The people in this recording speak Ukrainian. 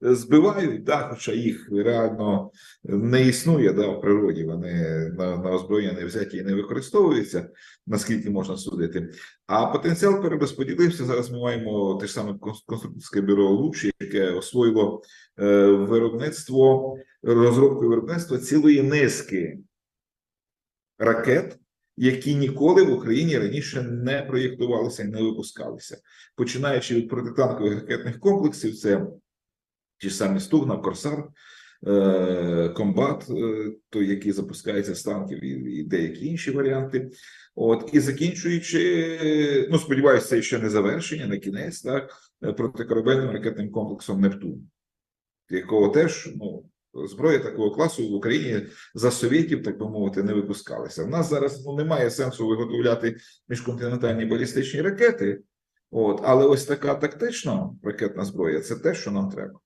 збивають, да, хоча їх реально не існує да, в природі. Вони на, на озброєння не взяті і не використовуються, наскільки можна судити. А потенціал перерозподілився. Зараз ми маємо те ж саме конструкторське бюро Лучі, яке освоїло е, виробництво, розробку і виробництво цілої низки ракет, які ніколи в Україні раніше не проєктувалися і не випускалися, починаючи від протитанкових ракетних комплексів, це ті ж самі Стугна, Корсар, е, Комбат, е, той, який запускається з танків, і, деякі інші варіанти. От і закінчуючи, ну сподіваюся, це ще не завершення, не кінець, так е, протикорабельним ракетним комплексом Нептун, якого теж ну. Зброя такого класу в Україні за совєтів, так би мовити, не випускалися. В нас зараз ну, немає сенсу виготовляти міжконтинентальні балістичні ракети, от, але ось така тактична ракетна зброя це те, що нам треба.